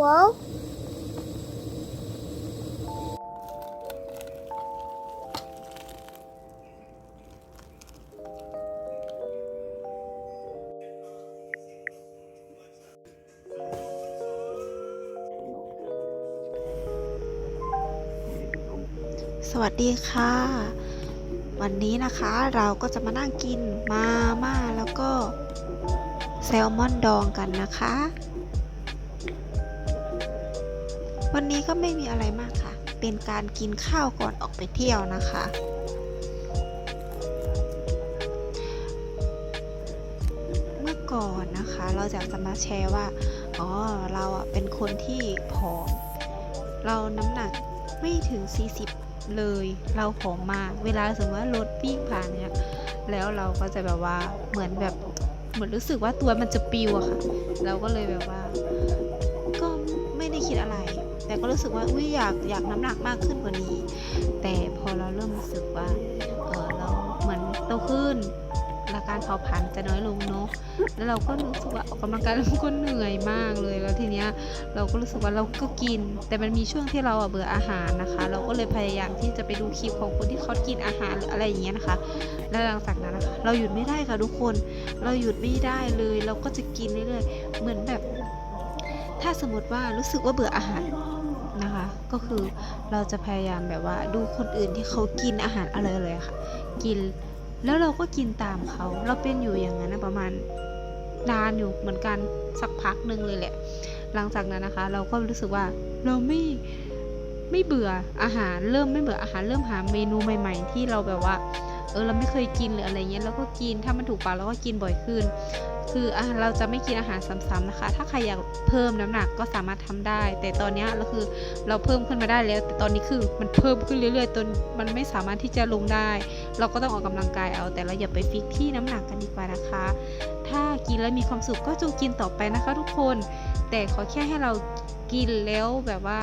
wolf? สวัสดีค่ะ วันนี้นะคะเราก็จะมานั่งกินมาม่าแล้วก็แซลมอนดองกันนะคะ วันนี้ก็ไม่มีอะไรมากค่ะ เป็นการกินข้าวก่อนออกไปเที่ยวนะคะ เมื่อก่อนนะคะ เราอยากจะมาแชร์ว่า อ๋อ เราอะเป็นคนที่ผอม เราน้ำหนักไม่ถึง 40 เลย เราผอมมาก เวลาสมมติว่ารถวิ่งผ่านเนี่ย แล้วเราก็จะแบบว่า เหมือนแบบ เหมือนรู้สึกว่าตัวมันจะปิวอะค่ะ เราก็เลยแบบว่า ก็ไม่ได้คิดอะไร แต่ก็รู้สึกว่าอุ้ยอยากอยากน้ำหนักมากขึ้นกว่านี้ แต่พอเราเริ่มรู้สึกว่าเออเราเหมือนโตขึ้นและการเผาผลาญจะน้อยลงเนาะแล้วเราก็รู้สึกว่าออกกำลังกายมันก็เหนื่อยมากเลยแล้วทีเนี้ยเราก็รู้สึกว่าเราก็กิน แต่มันมีช่วงที่เราอะเบื่ออาหารนะคะ เราก็เลยพยายามที่จะไปดูคลิปของคนที่เขากินอาหารหรืออะไรอย่างเงี้ยนะคะ แล้วหลังจากนั้นนะคะเราหยุดไม่ได้ค่ะทุกคน เราหยุดไม่ได้เลย เราก็จะกินเรื่อยๆเหมือนแบบ ถ้าสมมติว่ารู้สึกว่าเบื่ออาหาร นะคะ ก็คือเราจะพยายามแบบว่าดูคนอื่นที่เขากินอาหารอะไรเลยค่ะ กินแล้วเราก็กินตามเขา เราเป็นอยู่อย่างนั้นนะประมาณนานอยู่เหมือนกันสักพักหนึ่งเลยแหละ หลังจากนั้นนะคะ เราก็รู้สึกว่าเราไม่ไม่เบื่ออาหารเริ่มไม่เบื่ออาหารเริ่มหาเมนูใหม่ ๆ ที่เราแบบว่า เออเราไม่เคยกินหรืออะไรเงี้ยเราก็กินถ้ามันถูกปากเราก็กินบ่อยขึ้น คืออะเราจะไม่กินอาหารซ้ำๆนะคะ ถ้าใครอยากเพิ่มน้ำหนักก็สามารถทำได้ แต่ตอนเนี้ยเราคือเราเพิ่มขึ้นมาได้แล้ว แต่ตอนนี้คือมันเพิ่มขึ้นเรื่อยๆจนมันไม่สามารถที่จะลงได้ เราก็ต้องออกกำลังกายเอา แต่เราอย่าไปฟิกที่น้ำหนักกันดีกว่านะคะ ถ้ากินแล้วมีความสุขก็จงกินต่อไปนะคะ ทุกคน แต่ขอแค่ให้เรากินแล้วแบบว่า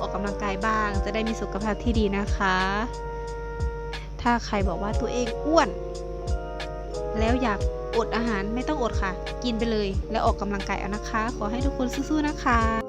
ออกกำลังกายบ้าง จะได้มีสุขภาพที่ดีนะคะ ถ้าใครบอกว่าตัวเองอ้วน แล้วอยากอดอาหารไม่ต้องอดค่ะ กินไปเลย แล้วออกกำลังกายเอานะคะ ขอให้ทุกคนสู้ๆนะคะ